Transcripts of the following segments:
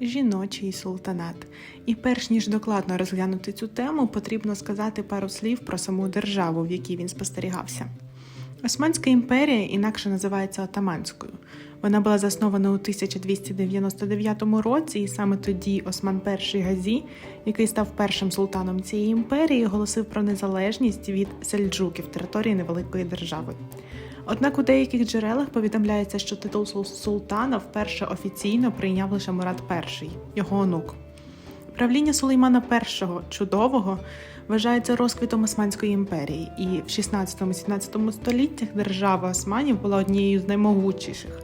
жіночий султанат. І перш ніж докладно розглянути цю тему, потрібно сказати пару слів про саму державу, в якій він спостерігався. Османська імперія інакше називається Отаманською. Вона була заснована у 1299 році, і саме тоді Осман І Газі, який став першим султаном цієї імперії, оголосив про незалежність від сельджуків території невеликої держави. Однак у деяких джерелах повідомляється, що титул сул- султана вперше офіційно прийняв лише Мурат І, його онук. Правління Сулеймана І чудового вважається розквітом Османської імперії, і в 16-17 століттях держава Османів була однією з наймогутніших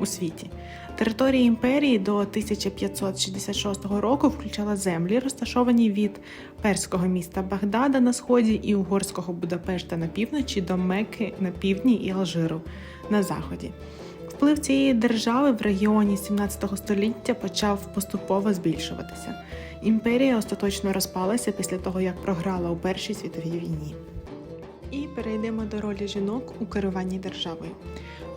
у світі. Територія імперії до 1566 року включала землі, розташовані від перського міста Багдада на сході і угорського Будапешта на півночі до Мекки на півдні і Алжиру на заході. Вплив цієї держави в регіоні 17 століття почав поступово збільшуватися. Імперія остаточно розпалася після того, як програла у Першій світовій війні. І перейдемо до ролі жінок у керуванні державою.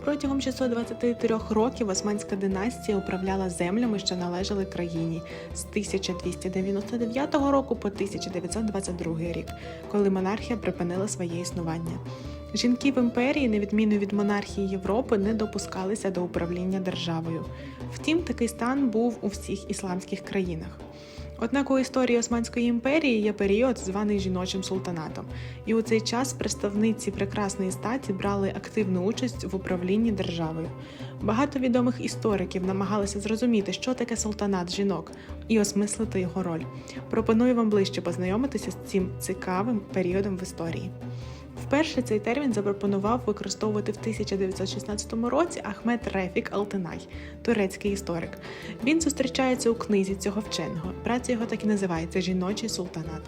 Протягом 623 років Османська династія управляла землями, що належали країні з 1299 року по 1922 рік, коли монархія припинила своє існування. Жінки в імперії, на відміну від монархії Європи, не допускалися до управління державою. Втім, такий стан був у всіх ісламських країнах. Однак у історії Османської імперії є період, званий жіночим султанатом, і у цей час представниці прекрасної статі брали активну участь в управлінні державою. Багато відомих істориків намагалися зрозуміти, що таке султанат жінок, і осмислити його роль. Пропоную вам ближче познайомитися з цим цікавим періодом в історії. Вперше цей термін запропонував використовувати в 1916 році Ахмед Рефік Алтинай, турецький історик. Він зустрічається у книзі цього вченого. Праця його так і називається Жіночий султанат.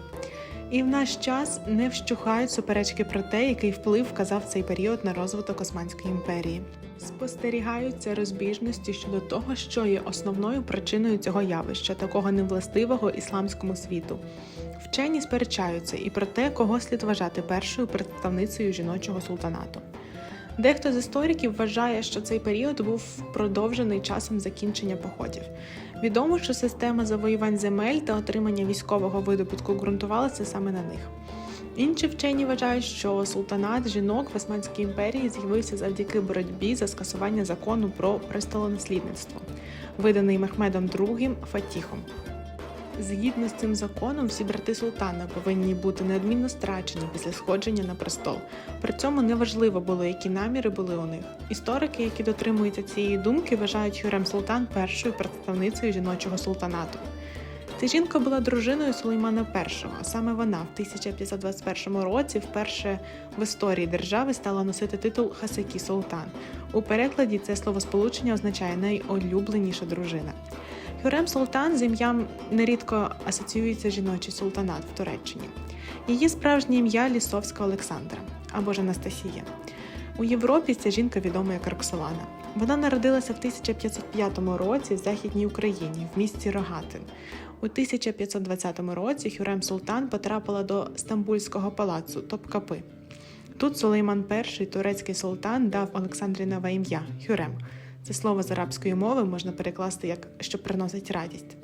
І в наш час не вщухають суперечки про те, який вплив вказав цей період на розвиток Османської імперії. Спостерігаються розбіжності щодо того, що є основною причиною цього явища, такого невластивого ісламському світу. Вчені сперечаються і про те, кого слід вважати першою представницею жіночого султанату. Дехто з істориків вважає, що цей період був продовжений часом закінчення походів. Відомо, що система завоювань земель та отримання військового видобутку ґрунтувалася саме на них. Інші вчені вважають, що султанат жінок в Османській імперії з'явився завдяки боротьбі за скасування закону про престолонаслідництво, виданий Мехмедом II Фатіхом. Згідно з цим законом, всі брати султана повинні бути неодмінно страчені після сходження на престол. При цьому неважливо було, які наміри були у них. Історики, які дотримуються цієї думки, вважають Хюрем Султан першою представницею жіночого султанату. Ця жінка була дружиною Сулеймана І, а саме вона в 1521 році вперше в історії держави стала носити титул Хасакі Султан. У перекладі це словосполучення означає найулюбленіша дружина. Хюрем Султан з ім'ям нерідко асоціюється жіночий султанат в Туреччині. Її справжнє ім'я Лісовська Олександра або ж Анастасія. У Європі ця жінка відома як Роксолана. Вона народилася в 1505 році в Західній Україні в місті Рогатин. У 1520 році Хюрем Султан потрапила до Стамбульського палацу Топкапи. Тут Сулейман І, турецький султан, дав Олександрі нове ім'я Хюрем. Це слово з арабської мови можна перекласти як що приносить радість.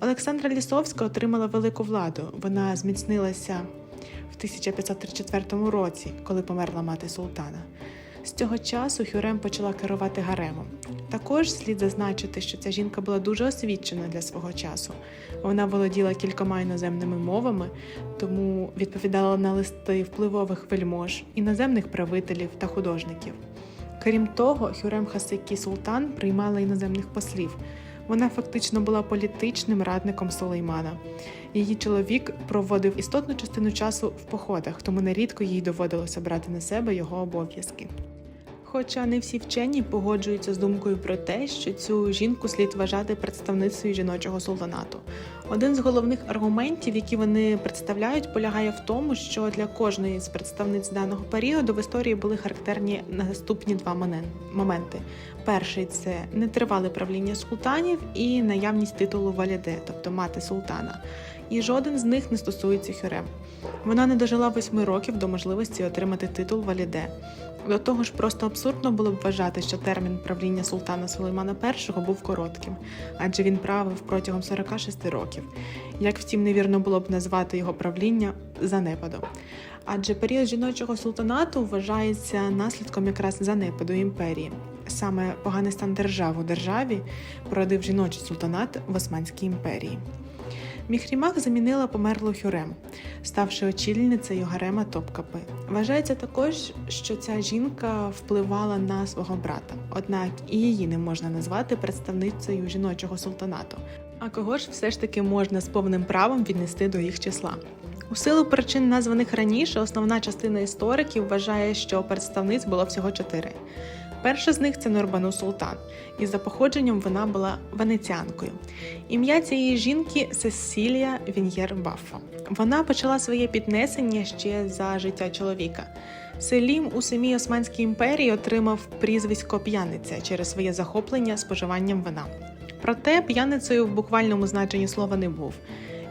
Олександра Лісовська отримала велику владу. Вона зміцнилася в 1534 році, коли померла мати султана. З цього часу Хюрем почала керувати гаремом. Також слід зазначити, що ця жінка була дуже освічена для свого часу. Вона володіла кількома іноземними мовами, тому відповідала на листи впливових вельмож, іноземних правителів та художників. Крім того, Хюрем Хасикі Султан приймала іноземних послів. Вона фактично була політичним радником Сулеймана. Її чоловік проводив істотну частину часу в походах, тому нерідко їй доводилося брати на себе його обов'язки. Хоча не всі вчені погоджуються з думкою про те, що цю жінку слід вважати представницею жіночого султанату. Один з головних аргументів, які вони представляють, полягає в тому, що для кожної з представниць даного періоду в історії були характерні наступні два моменти. Перший це нетривале правління султанів і наявність титулу валіде, тобто мати султана. І жоден з них не стосується Хюрем. Вона не дожила восьми років до можливості отримати титул валіде. До того ж, просто абсурдно було б вважати, що термін правління султана Сулеймана І був коротким, адже він правив протягом 46 років. Як втім, невірно було б назвати його правління занепадом. Адже період жіночого султанату вважається наслідком якраз занепаду імперії. Саме поганий стан держав у державі породив жіночий султанат в Османській імперії. Міхрімах замінила померлу Хюрем, ставши очільницею гарема Топкапи. Вважається також, що ця жінка впливала на свого брата, однак і її не можна назвати представницею жіночого султанату. А кого ж все ж таки можна з повним правом віднести до їх числа? У силу причин, названих раніше, основна частина істориків вважає, що представниць було всього чотири. Перша з них це Нурбану Султан, і за походженням вона була венеціанкою. Ім'я цієї жінки Сесілія Він'єр Баффа. Вона почала своє піднесення ще за життя чоловіка. Селім у самій Османській імперії отримав прізвисько п'яниця через своє захоплення споживанням вина. Проте п'яницею в буквальному значенні слова не був.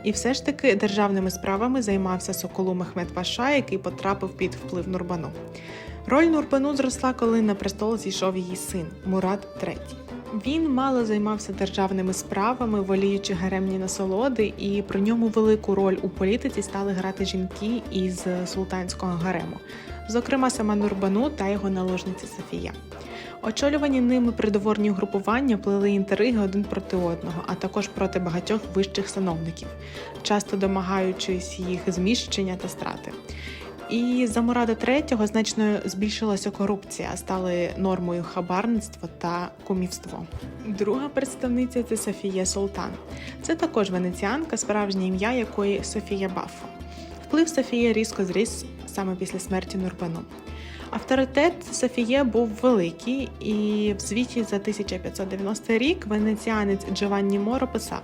І все ж таки державними справами займався Соколу Мехмед Паша, який потрапив під вплив Нурбану. Роль Нурбану зросла, коли на престол зійшов її син Мурад III. Він мало займався державними справами, воліючи гаремні насолоди, і при ньому велику роль у політиці стали грати жінки із султанського гарему, зокрема сама Нурбану та його наложниця Софія. Очолювані ними придворні угрупування плели інтриги один проти одного, а також проти багатьох вищих сановників, часто домагаючись їх зміщення та страти. І за Мурада III значно збільшилася корупція, стали нормою хабарництво та кумівство. Друга представниця це Софія Султан. Це також венеціанка, справжнє ім'я якої Софія Баффо. Вплив Софії різко зріс саме після смерті Нурбану. Авторитет Софіє був великий, і в звіті за 1590 рік венеціанець Джованні Моро писав: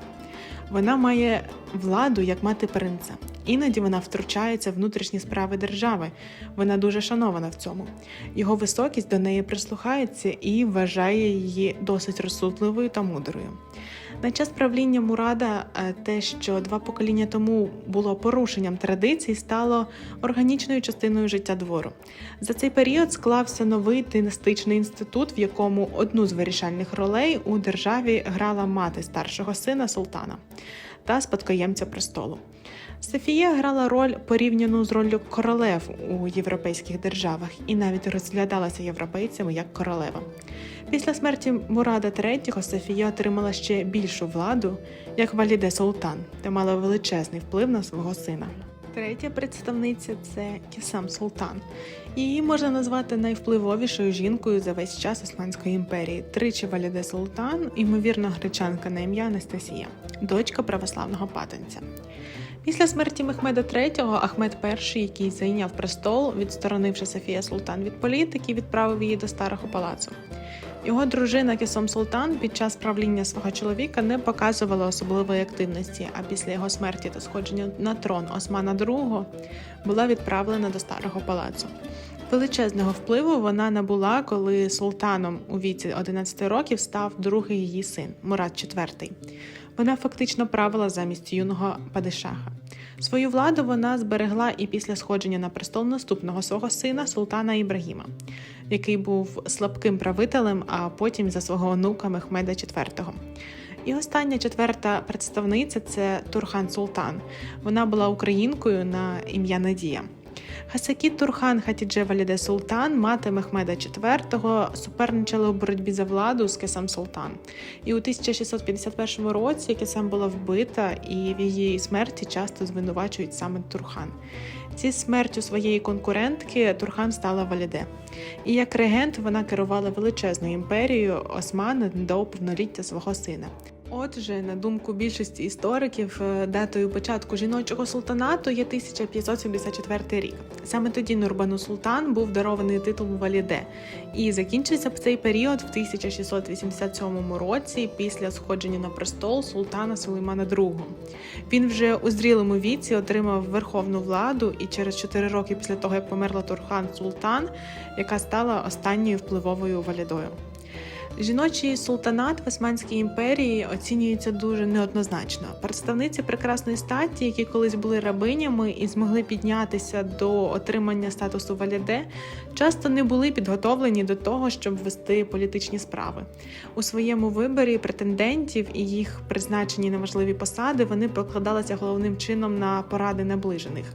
вона має владу як мати принца. Іноді вона втручається в внутрішні справи держави. Вона дуже шанована в цьому. Його високість до неї прислухається і вважає її досить розсудливою та мудрою. На час правління Мурада е, те, що два покоління тому було порушенням традицій, стало органічною частиною життя двору. За цей період склався новий династичний інститут, в якому одну з вирішальних ролей у державі грала мати старшого сина султана та спадкоємця престолу. Софія грала роль порівняну з роллю королев у європейських державах і навіть розглядалася європейцями як королева. Після смерті Мурада III Софія отримала ще більшу владу як валіде Султан та мала величезний вплив на свого сина. Третя представниця це Кісам Султан. Її можна назвати найвпливовішою жінкою за весь час Османської імперії. Тричі валіде Султан, ймовірно, гречанка на ім'я Анастасія, дочка православного патенця. Після смерті Мехмеда III Ахмед І, який зайняв престол, відсторонивши Софія Султан від політики, відправив її до старого палацу. Його дружина Кісом Султан під час правління свого чоловіка не показувала особливої активності, а після його смерті та сходження на трон Османа II була відправлена до старого палацу. Величезного впливу вона набула, коли султаном у віці 11 років став другий її син Мурат IV. Вона фактично правила замість юного падишаха. Свою владу вона зберегла і після сходження на престол наступного свого сина Султана Ібрагіма, який був слабким правителем, а потім за свого онука Мехмеда IV. І остання четверта представниця це Турхан Султан. Вона була українкою на ім'я Надія. Хасакіт Турхан Хатідже Валіде Султан, мати Мехмеда IV, суперничала у боротьбі за владу з Кесам Султан. І у 1651 році Кесам була вбита, і в її смерті часто звинувачують саме Турхан. Зі смертю своєї конкурентки Турхан стала Валіде. І як регент вона керувала величезною імперією Османа до повноліття свого сина. Отже, на думку більшості істориків, е, датою початку жіночого султанату є 1574 рік. Саме тоді Нурбану Султан був дарований титул Валіде, і закінчився б цей період в 1687 році після сходження на престол султана Сулеймана II. Він вже у зрілому віці отримав верховну владу, і через 4 роки після того, як померла Турхан Султан, яка стала останньою впливовою валідою. Жіночий султанат в Османській імперії оцінюється дуже неоднозначно. Представниці прекрасної статі, які колись були рабинями і змогли піднятися до отримання статусу валяде, часто не були підготовлені до того, щоб вести політичні справи. У своєму виборі претендентів і їх призначені на важливі посади вони покладалися головним чином на поради наближених.